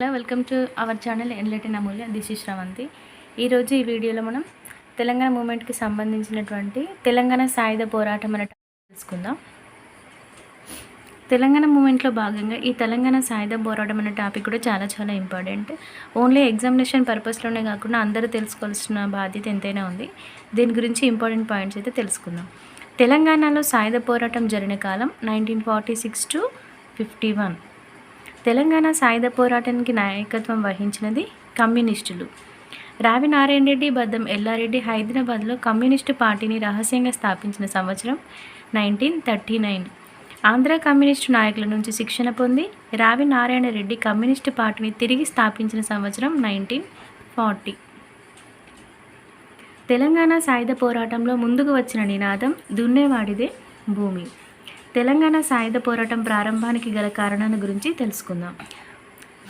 Hello welcome to our channel enlighten Amulya this is Sravanthi ఈరోజు ఈ వీడియోలో మనం తెలంగాణ మూమెంట్కి సంబంధించినటువంటి తెలంగాణ సాయుధ పోరాటం అనే తెలుసుకుందాం. తెలంగాణ మూమెంట్లో భాగంగా ఈ తెలంగాణ సాయుధ పోరాటం అనే టాపిక్ కూడా చాలా చాలా ఇంపార్టెంట్ ఓన్లీ ఎగ్జామినేషన్ పర్పస్లోనే కాకుండా అందరూ తెలుసుకోవాల్సిన బాధ్యత ఎంతైనా ఉంది. దీని గురించి ఇంపార్టెంట్ పాయింట్స్ అయితే తెలుసుకుందాం. తెలంగాణలో సాయుధ పోరాటం జరిగిన కాలం nineteen forty six to fifty one Telangana సాయుధ పోరాటానికి నాయకత్వం వహించినది కమ్యూనిస్టులు. రావి నారాయణ రెడ్డి బద్దం ఎల్లారెడ్డి హైదరాబాద్లో కమ్యూనిస్టు పార్టీని రహస్యంగా స్థాపించిన సంవత్సరం nineteen thirty nine. Andhra communist నాయకుల నుంచి శిక్షణ పొంది రావి నారాయణ రెడ్డి కమ్యూనిస్టు పార్టీని తిరిగి స్థాపించిన సంవత్సరం నైన్టీన్ ఫార్టీ. తెలంగాణ సాయుధ పోరాటంలో ముందుకు వచ్చిన నినాదం దున్నేవాడిదే భూమి. తెలంగాణ సాయుధ పోరాటం ప్రారంభానికి గల కారణాల గురించి తెలుసుకుందాం.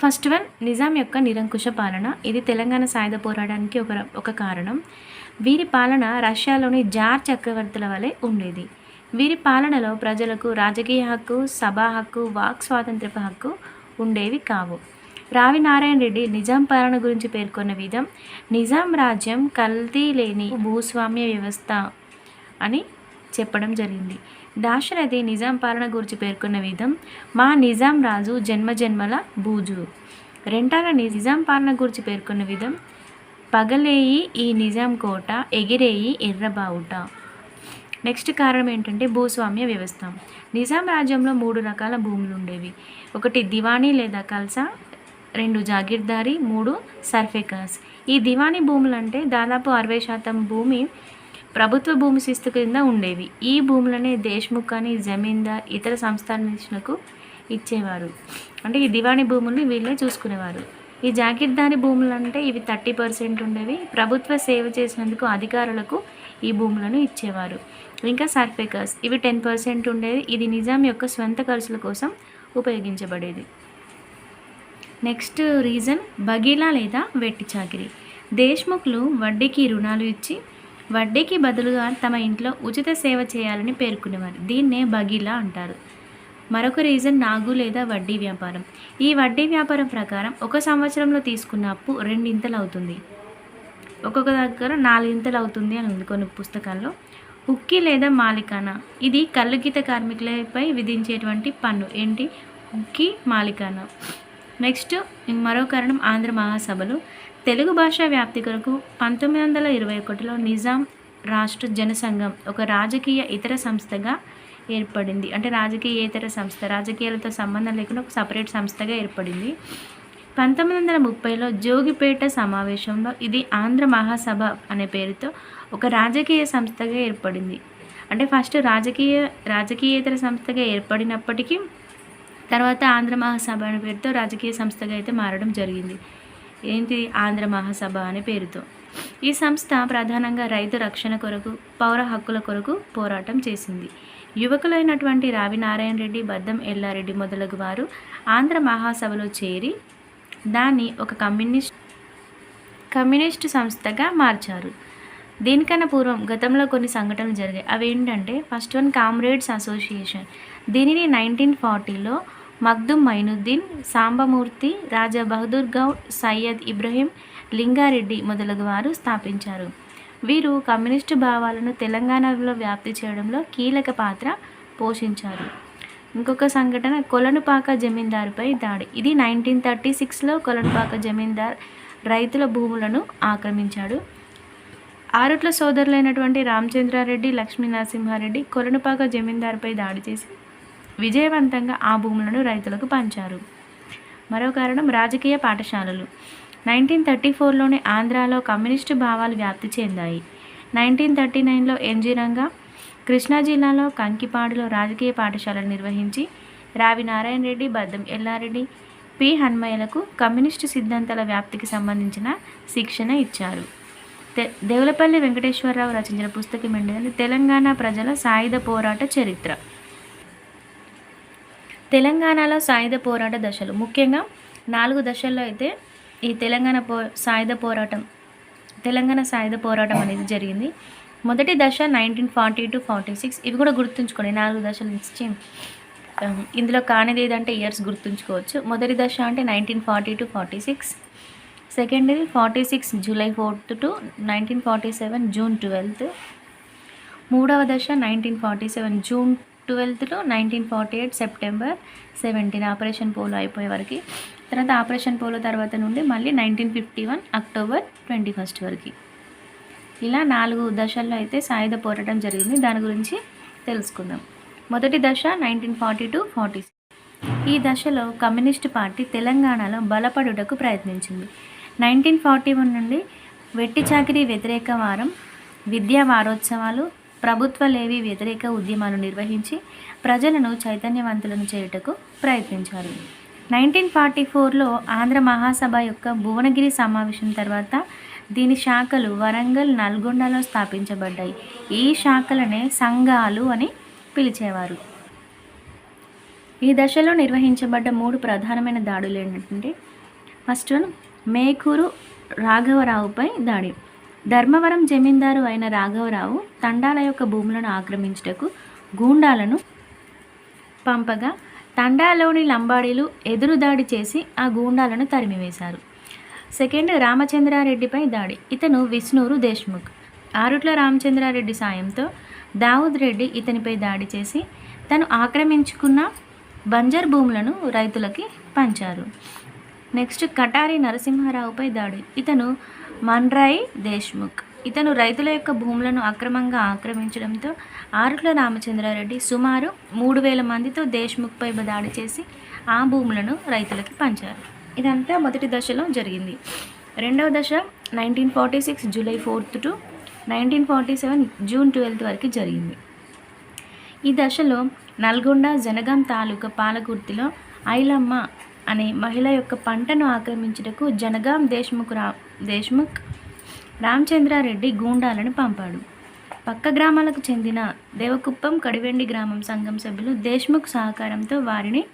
ఫస్ట్ వన్ నిజాం యొక్క నిరంకుశ పాలన. ఇది తెలంగాణ సాయుధ పోరాటానికి ఒక ఒక కారణం. వీరి పాలన రష్యాలోని జార్ చక్రవర్తుల వలె ఉండేది. వీరి పాలనలో ప్రజలకు రాజకీయ హక్కు సభా హక్కు వాక్ స్వాతంత్రపు హక్కు ఉండేవి కావు. రావి నారాయణ రెడ్డి నిజాం పాలన గురించి పేర్కొన్న విధం నిజాం రాజ్యం కల్తీ లేని భూస్వామ్య వ్యవస్థ అని చెప్పడం జరిగింది. దాశరథి నిజాం పాలన గురించి పేర్కొన్న విధం మా నిజాం రాజు జన్మజన్మల బూజు. రెంటాల నిజాం పాలన గురించి పేర్కొన్న విధం పగలేయి ఈ నిజాం కోట ఎగిరేయి ఎర్రబావుట నెక్స్ట్ కారణం ఏంటంటే భూస్వామ్య వ్యవస్థ. నిజాం రాజ్యంలో మూడు రకాల భూములు ఉండేవి ఒకటి దివాణి లేదా కల్సా రెండు జాగీర్దారి మూడు సర్ఫెకాస్. ఈ దివాణి భూములు అంటే దాదాపు అరవై శాతం భూమి ప్రభుత్వ భూమి శిస్తు కింద ఉండేవి. ఈ భూములనే దేశ్ముఖ్ అని జమీందార్ ఇతర సంస్థానాలకు ఇచ్చేవారు. అంటే ఈ దివాణి భూములు వీళ్ళే చూసుకునేవారు. ఈ జాగీర్దారి భూములు అంటే ఇవి థర్టీ పర్సెంట్ ఉండేవి. ప్రభుత్వ సేవ చేసినందుకు అధికారులకు ఈ భూములను ఇచ్చేవారు. ఇంకా సర్ఫేకర్స్ ఇవి టెన్ పర్సెంట్ ఉండేది ఇది నిజాం యొక్క స్వంత ఖర్చుల కోసం ఉపయోగించబడేది. నెక్స్ట్ రీజన్ బగీలా లేదా వెట్టి చాకిరి. దేశ్ముఖ్లు వడ్డీకి రుణాలు ఇచ్చి వడ్డీకి బదులుగా తమ ఇంట్లో ఉచిత సేవ చేయాలని పేర్కొనేవారు. దీన్నే బగీలా అంటారు. మరొక రీజన్ నాగు లేదా వడ్డీ వ్యాపారం. ఈ వడ్డీ వ్యాపారం ప్రకారం ఒక సంవత్సరంలో తీసుకున్న అప్పు రెండింతలు అవుతుంది. ఒక్కొక్క దగ్గర నాలుగింతలు అవుతుంది అని ఉంది కొన్ని పుస్తకాల్లో. ఉక్కి లేదా మాలికానా. ఇది కల్లుగీత కార్మికులపై విధించేటువంటి పన్ను. ఏంటి? ఉక్కి మాలికానా. నెక్స్ట్ మరో కారణం ఆంధ్ర మహాసభలు. తెలుగు భాషా వ్యాప్తి కొరకు పంతొమ్మిది వందల ఇరవై ఒకటిలో నిజాం రాష్ట్ర జనసంఘం ఒక రాజకీయ ఇతర సంస్థగా ఏర్పడింది. అంటే రాజకీయేతర సంస్థ రాజకీయాలతో సంబంధం లేకుండా ఒక సపరేట్ సంస్థగా ఏర్పడింది. పంతొమ్మిది వందల ముప్పైలో జోగిపేట సమావేశంలో ఇది ఆంధ్ర మహాసభ అనే పేరుతో ఒక రాజకీయ సంస్థగా ఏర్పడింది. అంటే ఫస్ట్ రాజకీయ రాజకీయేతర సంస్థగా ఏర్పడినప్పటికీ తర్వాత ఆంధ్ర మహాసభ అనే పేరుతో రాజకీయ సంస్థగా అయితే మారడం జరిగింది. ఏంటి ఆంధ్ర మహాసభ అనే పేరుతో. ఈ సంస్థ ప్రధానంగా రైతు రక్షణ కొరకు పౌర హక్కుల కొరకు పోరాటం చేసింది. యువకులైనటువంటి రావి నారాయణ రెడ్డి బద్దం ఎల్లారెడ్డి మొదలగు వారు ఆంధ్ర మహాసభలో చేరి దాన్ని ఒక కమ్యూనిస్ట్ కమ్యూనిస్టు సంస్థగా మార్చారు. దీనికన్నా పూర్వం గతంలో కొన్ని సంఘటనలు జరిగాయి. అవి ఏంటంటే ఫస్ట్ వన్ కామ్రేడ్స్ అసోసియేషన్. దీనిని నైన్టీన్ ఫార్టీలో మగ్దుమ్ మైనుద్దీన్ సాంబమూర్తి రాజా బహదూర్ గౌడ్ సయ్యద్ ఇబ్రహీం లింగారెడ్డి మొదలగు వారు స్థాపించారు. వీరు కమ్యూనిస్టు భావాలను తెలంగాణలో వ్యాప్తి చేయడంలో కీలక పాత్ర పోషించారు. ఇంకొక సంఘటన కొలనుపాక జమీందారుపై దాడి. ఇది నైన్టీన్ థర్టీ సిక్స్లో కొలనుపాక జమీందార్ రైతుల భూములను ఆక్రమించాడు. ఆరుట్ల సోదరులైనటువంటి రామచంద్రారెడ్డి లక్ష్మీ నరసింహారెడ్డి కొలనుపాక జమీందారుపై దాడి చేసి విజయవంతంగా ఆ భూములను రైతులకు పంచారు. మరో కారణం రాజకీయ పాఠశాలలు. నైన్టీన్ థర్టీ ఫోర్లోనే ఆంధ్రాలో కమ్యూనిస్టు భావాలు వ్యాప్తి చెందాయి. నైన్టీన్ థర్టీ నైన్లో ఎన్జీ రంగా కృష్ణా జిల్లాలో కంకిపాడులో రాజకీయ పాఠశాలలు నిర్వహించి రావి నారాయణ రెడ్డి బద్దం ఎల్లారెడ్డి పి హన్మయ్యలకు కమ్యూనిస్టు సిద్ధాంతాల వ్యాప్తికి సంబంధించిన శిక్షణ ఇచ్చారు. దేవులపల్లి వెంకటేశ్వరరావు రచించిన పుస్తకం ఏంటంటే తెలంగాణ ప్రజల సాయుధ పోరాట చరిత్ర. తెలంగాణలో సాయుధ పోరాట దశలు. ముఖ్యంగా నాలుగు దశల్లో అయితే ఈ తెలంగాణ పో సాయుధ పోరాటం తెలంగాణ సాయుధ పోరాటం అనేది జరిగింది. మొదటి దశ nineteen forty to forty six ఇవి కూడా గుర్తుంచుకోండి. నాలుగు దశలు నిశ్చయం. ఇందులో కానిది ఏదంటే ఇయర్స్ గుర్తుంచుకోవచ్చు. మొదటి దశ అంటే nineteen forty to forty six సెకండ్ది forty six July fourth to nineteen forty seven June twelfth. మూడవ దశ nineteen forty seven June twelfth to nineteen forty eight September seventeen Operation Polo అయిపోయే వరకు. తర్వాత ఆపరేషన్ పోలో తర్వాత నుండి మళ్ళీ nineteen fifty one October twenty first వరకు. ఇలా నాలుగు దశల్లో అయితే సాయుధ పోరాటం జరిగింది. దాని గురించి తెలుసుకుందాం. మొదటి దశ నైన్టీన్ ఫార్టీ టు ఫార్టీ ఈ దశలో కమ్యూనిస్ట్ పార్టీ తెలంగాణలో బలపడుటకు ప్రయత్నించింది. నైన్టీన్ ఫార్టీ వన్ నుండి వెట్టి చాకిరీ వ్యతిరేక వారం విద్యా వారోత్సవాలు ప్రభుత్వ లేవి వ్యతిరేక ఉద్యమాలు నిర్వహించి ప్రజలను చైతన్యవంతులను చేయుటకు ప్రయత్నించారు. నైన్టీన్ ఫార్టీ ఫోర్లో ఆంధ్ర మహాసభ యొక్క భువనగిరి సమావేశం తర్వాత దీని శాఖలు వరంగల్ నల్గొండలో స్థాపించబడ్డాయి. ఈ శాఖలనే సంఘాలు అని పిలిచేవారు. ఈ దశలో నిర్వహించబడ్డ మూడు ప్రధానమైన దాడులు ఏంటంటే ఫస్ట్ వన్ మేకూరు రాఘవరావుపై దాడి. ధర్మవరం జమీందారు అయిన రాఘవరావు తండాల యొక్క భూములను ఆక్రమించుటకు గూండాలను పంపగా తండాలోని లంబాడీలు ఎదురుదాడి చేసి ఆ గూండాలను తరిమివేశారు. సెకండ్ రామచంద్రారెడ్డిపై దాడి. ఇతను విష్ణూరు దేశ్ముఖ్. ఆరుట్ల రామచంద్రారెడ్డి సాయంతో దావుద్ రెడ్డి ఇతనిపై దాడి చేసి తను ఆక్రమించుకున్న బంజర్ భూములను రైతులకి పంచారు. నెక్స్ట్ కటారి నరసింహారావుపై దాడి. ఇతను మన్రాయి దేశ్ముఖ్. ఇతను రైతుల యొక్క భూములను అక్రమంగా ఆక్రమించడంతో ఆరుట్ల రామచంద్రారెడ్డి సుమారు మూడు వేల మందితో దేశ్ముఖ్పై దాడి చేసి ఆ భూములను రైతులకి పంచారు. ఇదంతా మొదటి దశలో జరిగింది. రెండవ దశ nineteen forty six July fourth to nineteen forty seven June twelfth వరకు జరిగింది. ఈ దశలో నల్గొండ జనగాం తాలూకా పాలకుర్తిలో ఐలమ్మ అనే మహిళ యొక్క పంటను ఆక్రమించుటకు జనగాం దేశ్ముఖ్ రా దేశ్ముఖ్ రామచంద్రారెడ్డి గూండాలను పంపాడు. పక్క గ్రామాలకు చెందిన దేవకుప్పం కడివెండి గ్రామం సంఘం సభ్యులు దేశ్ముఖ్ సహకారంతో వారిని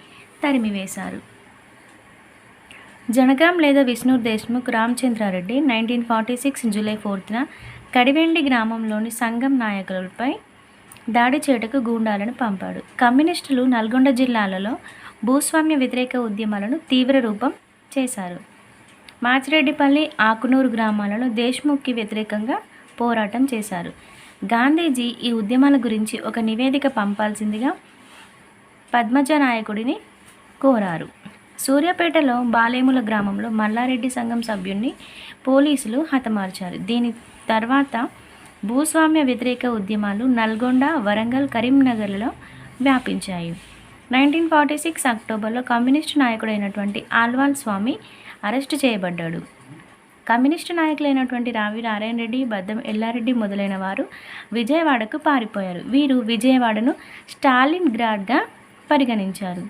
తరిమివేశారు. జనగాం లేదా Vishnu Deshmukh Ramachandra Reddy nineteen forty six July ఫోర్త్న Kadivendi గ్రామంలోని సంఘం నాయకులపై దాడి చేటకు గూండాలను పంపాడు. కమ్యూనిస్టులు నల్గొండ జిల్లాలలో భూస్వామ్య వ్యతిరేక ఉద్యమాలను తీవ్ర రూపం చేశారు. మాచిరెడ్డిపల్లి ఆకునూరు గ్రామాలలో దేశ్ముఖ్కి వ్యతిరేకంగా పోరాటం చేశారు. గాంధీజీ ఈ ఉద్యమాల గురించి ఒక నివేదిక పంపాల్సిందిగా పద్మజ నాయకుడిని కోరారు. సూర్యాపేటలో బాలేముల గ్రామంలో మల్లారెడ్డి సంఘం సభ్యుణ్ణి పోలీసులు హతమార్చారు. దీని తర్వాత భూస్వామ్య వ్యతిరేక ఉద్యమాలు నల్గొండ వరంగల్ కరీంనగర్లలో వ్యాపించాయి. నైన్టీన్ ఫార్టీ సిక్స్ అక్టోబర్లో కమ్యూనిస్టు నాయకుడైనటువంటి ఆల్వాల్ స్వామి అరెస్టు చేయబడ్డాడు. కమ్యూనిస్టు నాయకులైనటువంటి రావి నారాయణ రెడ్డి బద్దం ఎల్లారెడ్డి మొదలైన వారు విజయవాడకు పారిపోయారు. వీరు విజయవాడను స్టాలిన్ గ్రాడ్గా పరిగణించారు.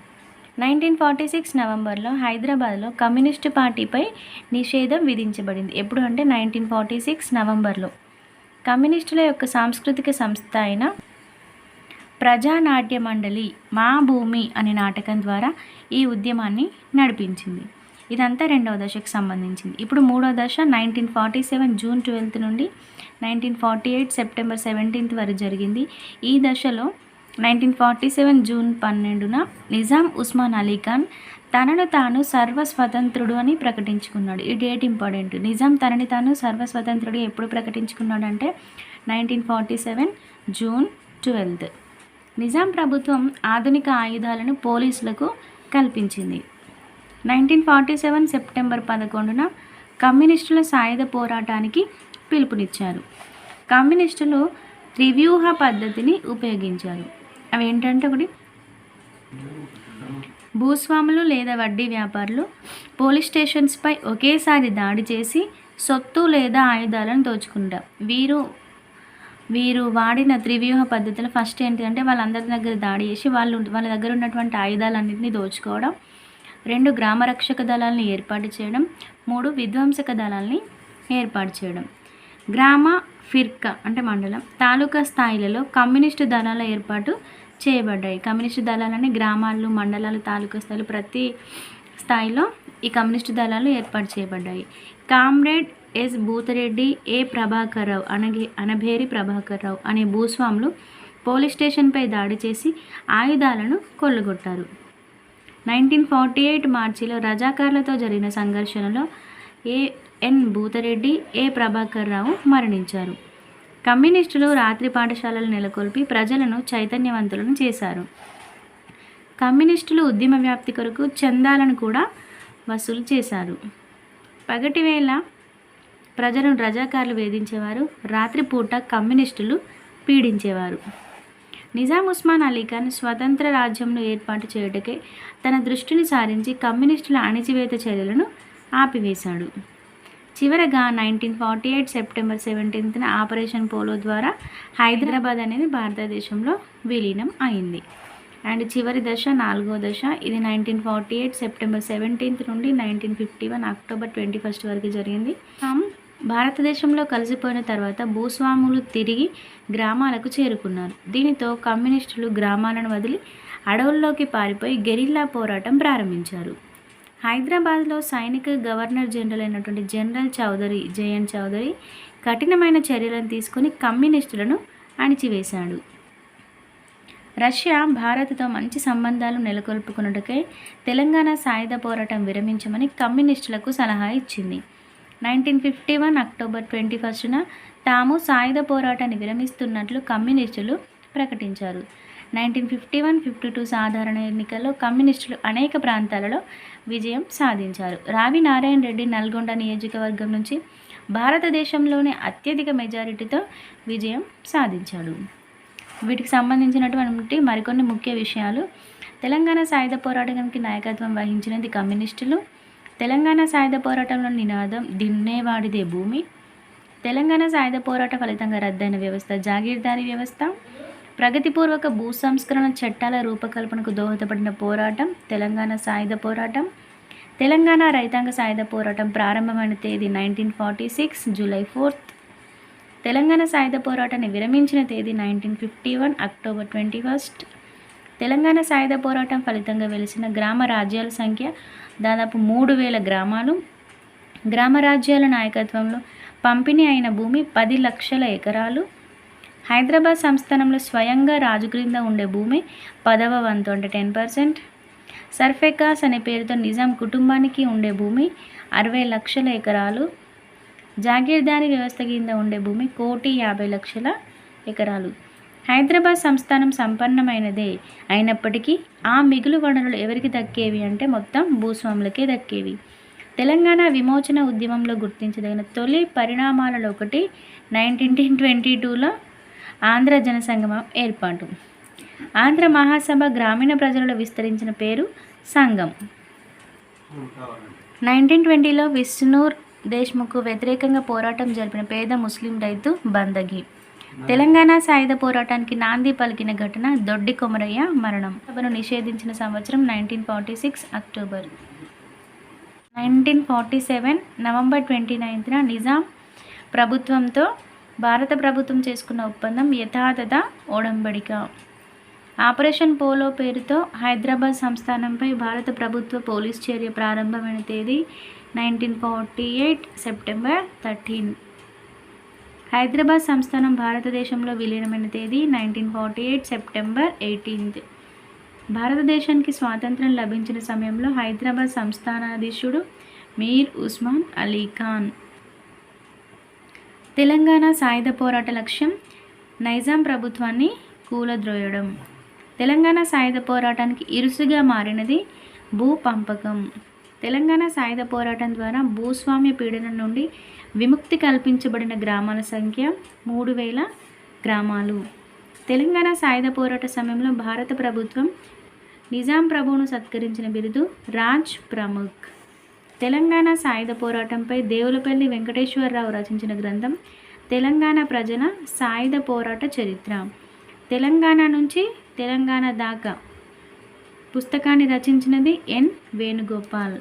నైన్టీన్ ఫార్టీ సిక్స్ నవంబర్లో హైదరాబాద్లో కమ్యూనిస్టు పార్టీపై నిషేధం విధించబడింది. ఎప్పుడు అంటే నైన్టీన్ ఫార్టీ సిక్స్ నవంబర్లో. కమ్యూనిస్టుల యొక్క సాంస్కృతిక సంస్థ అయిన ప్రజానాట్య మండలి మా భూమి అనే నాటకం ద్వారా ఈ ఉద్యమాన్ని నడిపించింది. ఇదంతా రెండవ దశకు సంబంధించింది. ఇప్పుడు మూడవ దశ nineteen forty seven June twelfth నుండి nineteen forty eight September seventeenth వరకు జరిగింది. ఈ దశలో నైన్టీన్ ఫార్టీ సెవెన్ జూన్ పన్నెండున నిజాం ఉస్మాన్ అలీ ఖాన్ తనను తాను సర్వస్వతంత్రుడు అని ప్రకటించుకున్నాడు. ఈ డేట్ ఇంపార్టెంట్. నిజాం తనని తాను సర్వస్వతంత్రుడు ఎప్పుడు ప్రకటించుకున్నాడంటే nineteen forty seven June twelfth Nizam ప్రభుత్వం ఆధునిక ఆయుధాలను పోలీసులకు కల్పించింది. నైన్టీన్ ఫార్టీ సెవెన్ సెప్టెంబర్ పదకొండున కమ్యూనిస్టుల సాయుధ పోరాటానికి పిలుపునిచ్చారు. కమ్యూనిస్టులు త్రివ్యూహ పద్ధతిని ఉపయోగించారు. అవి ఏంటంటే ఒకటి భూస్వాములు లేదా వడ్డీ వ్యాపారులు పోలీస్ స్టేషన్స్పై ఒకేసారి దాడి చేసి సొత్తు లేదా ఆయుధాలను దోచుకుంటారు. వీరు వీరు వాడిన త్రివ్యూహ పద్ధతిలో ఫస్ట్ ఏంటంటే వాళ్ళందరి దగ్గర దాడి చేసి వాళ్ళు వాళ్ళ దగ్గర ఉన్నటువంటి ఆయుధాలన్నింటినీ దోచుకోవడం రెండు గ్రామ రక్షక దళాలను ఏర్పాటు చేయడం మూడు విధ్వంసక దళాలని ఏర్పాటు చేయడం. గ్రామ ఫిర్కా అంటే మండలం తాలూకా స్థాయిలలో కమ్యూనిస్టు దళాల ఏర్పాటు చేయబడ్డాయి. కమ్యూనిస్టు దళాలని గ్రామాలు మండలాలు తాలూకా స్థాయిలు ప్రతి స్థాయిలో ఈ కమ్యూనిస్టు దళాలు ఏర్పాటు చేయబడ్డాయి. Comrade S Bhutha Reddy A Prabhakar Rao అనగే Anabheri Prabhakar Rao అనే భూస్వాములు పోలీస్ స్టేషన్పై దాడి చేసి ఆయుధాలను కొల్లగొట్టారు. నైన్టీన్ ఫార్టీ ఎయిట్ మార్చిలో రజాకార్లతో జరిగిన సంఘర్షణలో ఏ ఎన్ భూతరెడ్డి ఏ ప్రభాకర్ రావు మరణించారు. కమ్యూనిస్టులు రాత్రి పాఠశాలలు నెలకొల్పి ప్రజలను చైతన్యవంతులను చేశారు. కమ్యూనిస్టులు ఉద్యమ వ్యాప్తి కొరకు చందాలను కూడా వసూలు చేశారు. పగటి వేళ ప్రజలను రజాకారులు వేధించేవారు రాత్రిపూట కమ్యూనిస్టులు పీడించేవారు. నిజాం ఉస్మాన్ అలీ ఖాన్ స్వతంత్ర రాజ్యంను ఏర్పాటు చేయుటకే తన దృష్టిని సారించి కమ్యూనిస్టుల అణిచివేత చర్యలను ఆపివేశాడు. చివరగా నైన్టీన్ ఫార్టీ ఎయిట్ సెప్టెంబర్ సెవెంటీన్త్న ఆపరేషన్ పోలో ద్వారా హైదరాబాద్ అనేది భారతదేశంలో విలీనం అయింది. అండ్ చివరి దశ నాలుగో దశ ఇది nineteen forty eight September seventeenth నుండి nineteen fifty one October twenty first వరకు జరిగింది. భారతదేశంలో కలిసిపోయిన తర్వాత భూస్వాములు తిరిగి గ్రామాలకు చేరుకున్నారు. దీనితో కమ్యూనిస్టులు గ్రామాలను వదిలి అడవుల్లోకి పారిపోయి గెరిల్లా పోరాటం ప్రారంభించారు. హైదరాబాద్లో సైనిక గవర్నర్ జనరల్ అయినటువంటి general Chaudhuri J N Chaudhuri కఠినమైన చర్యలను తీసుకొని కమ్యూనిస్టులను అణిచివేశాడు. రష్యా భారత్తో మంచి సంబంధాలు నెలకొల్పుకున్నట్టుకై తెలంగాణ సాయుధ పోరాటం విరమించమని కమ్యూనిస్టులకు సలహా ఇచ్చింది. Nineteen fifty one October twenty ఫస్ట్న తాము సాయుధ పోరాటాన్ని విరమిస్తున్నట్లు కమ్యూనిస్టులు ప్రకటించారు. Nineteen fifty one fifty two సాధారణ ఎన్నికల్లో కమ్యూనిస్టులు అనేక ప్రాంతాలలో విజయం సాధించారు. రావి నారాయణ రెడ్డి నల్గొండ నియోజకవర్గం నుంచి భారతదేశంలోనే అత్యధిక మెజారిటీతో విజయం సాధించాడు. వీటికి సంబంధించినటువంటి మరికొన్ని ముఖ్య విషయాలు. తెలంగాణ సాయుధ పోరాటానికి నాయకత్వం వహించినది కమ్యూనిస్టులు. తెలంగాణ సాయుధ పోరాటంలో నినాదం దిన్నేవాడిదే భూమి తెలంగాణ సాయుధ పోరాట ఫలితంగా రద్దయిన వ్యవస్థ జాగీర్దారీ వ్యవస్థ ప్రగతిపూర్వక భూ సంస్కరణ చట్టాల రూపకల్పనకు దోహదపడిన పోరాటం తెలంగాణ సాయుధ పోరాటం. తెలంగాణ రైతాంగ సాయుధ పోరాటం ప్రారంభమైన తేదీ nineteen forty six July fourth. Telangana సాయుధ పోరాటాన్ని విరమించిన తేదీ nineteen fifty one October twenty first. Telangana సాయుధ పోరాటం ఫలితంగా వెలిసిన గ్రామ రాజ్యాల సంఖ్య దాదాపు మూడు వేల గ్రామాలు గ్రామ రాజ్యాల నాయకత్వంలో పంపిణీ అయిన భూమి పది లక్షల ఎకరాలు. హైదరాబాద్ సంస్థానంలో స్వయంగా రాజు క్రింద ఉండే భూమి పదవ వంతు అంటే టెన్ పర్సెంట్. సర్ఫెకాస్ అనే పేరుతో నిజాం కుటుంబానికి ఉండే భూమి అరవై లక్షల ఎకరాలు. జాగీర్దారీ వ్యవస్థ కింద ఉండే భూమి కోటి యాభై లక్షల ఎకరాలు. హైదరాబాద్ సంస్థానం సంపన్నమైనదే అయినప్పటికీ ఆ మిగులు వనరులు ఎవరికి దక్కేవి అంటే మొత్తం భూస్వాములకే దక్కేవి. తెలంగాణ విమోచన ఉద్యమంలో గుర్తించదగిన తొలి పరిణామాలలో ఒకటి నైన్టీన్ ట్వంటీ టూలో ఆంధ్ర జనసంగమం ఏర్పాటు. ఆంధ్ర మహాసభ గ్రామీణ ప్రజలలో విస్తరించిన పేరు సంఘం నైన్టీన్ ట్వంటీలో విష్ణూర్ దేశ్ముఖ్ వ్యతిరేకంగా పోరాటం జరిపిన పేద ముస్లిం రైతు బందగి. తెలంగాణ సాయుధ పోరాటానికి నాంది పలికిన ఘటన దొడ్డి కొమరయ్య మరణం. సభను నిషేధించిన సంవత్సరం nineteen forty six October nineteen forty seven November twenty నైన్త్న Nizam ప్రభుత్వంతో భారత ప్రభుత్వం చేసుకున్న ఒప్పందం యథాతథ ఓడంబడిక ఆపరేషన్ పోలో పేరుతో హైదరాబాద్ సంస్థానంపై భారత ప్రభుత్వ పోలీస్ చర్య ప్రారంభమైన తేదీ nineteen forty eight September thirteen Hyderabad సంస్థానం భారతదేశంలో విలీనమైన తేదీ nineteen forty eight September eighteenth భారతదేశానికి స్వాతంత్రం లభించిన సమయంలో హైదరాబాద్ సంస్థానాధీశుడు మీర్ ఉస్మాన్ అలీ ఖాన్. తెలంగాణ సాయుధ పోరాట లక్ష్యం నైజాం ప్రభుత్వాన్ని కూలద్రోయడం. తెలంగాణ సాయుధ పోరాటానికి ఇరుసుగా మారినది భూ పంపకం తెలంగాణ సాయుధ పోరాటం ద్వారా భూస్వామ్య పీడనం నుండి విముక్తి కల్పించబడిన గ్రామాల సంఖ్య మూడు వేల గ్రామాలు. తెలంగాణ సాయుధ పోరాట సమయంలో భారత ప్రభుత్వం నిజాం ప్రభువును సత్కరించిన బిరుదు రాజ్ ప్రముఖ్. తెలంగాణ సాయుధ పోరాటంపై దేవులపల్లి వెంకటేశ్వరరావు రచించిన గ్రంథం తెలంగాణ ప్రజల సాయుధ పోరాట చరిత్ర. తెలంగాణ నుంచి తెలంగాణ దాకా పుస్తకాన్ని రచించినది ఎన్ వేణుగోపాల్.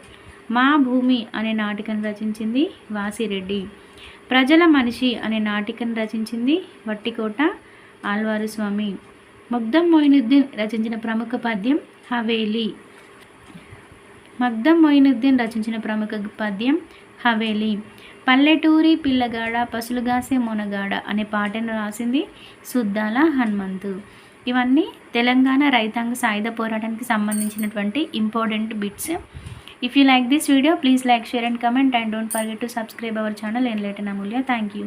మా భూమి అనే నాటికను రచించింది వాసిరెడ్డి. ప్రజల మనిషి అనే నాటికను రచించింది వట్టికోట ఆల్వారు స్వామి ముగ్ధం మొయినుద్దీన్ రచించిన ప్రముఖ పద్యం హవేలి. మగ్ధం మొయినుద్దీన్ రచించిన ప్రముఖ పద్యం హవేలీ. పల్లెటూరి పిల్లగాడ పసులుగాసే మొనగాడ అనే పాటను రాసింది సుద్దాల హనుమంతు. ఇవన్నీ తెలంగాణ రైతాంగ సాయుధ పోరాటానికి సంబంధించినటువంటి important bits. If you like this video please like share and comment and don't forget to subscribe our channel enlighten Amulya thank you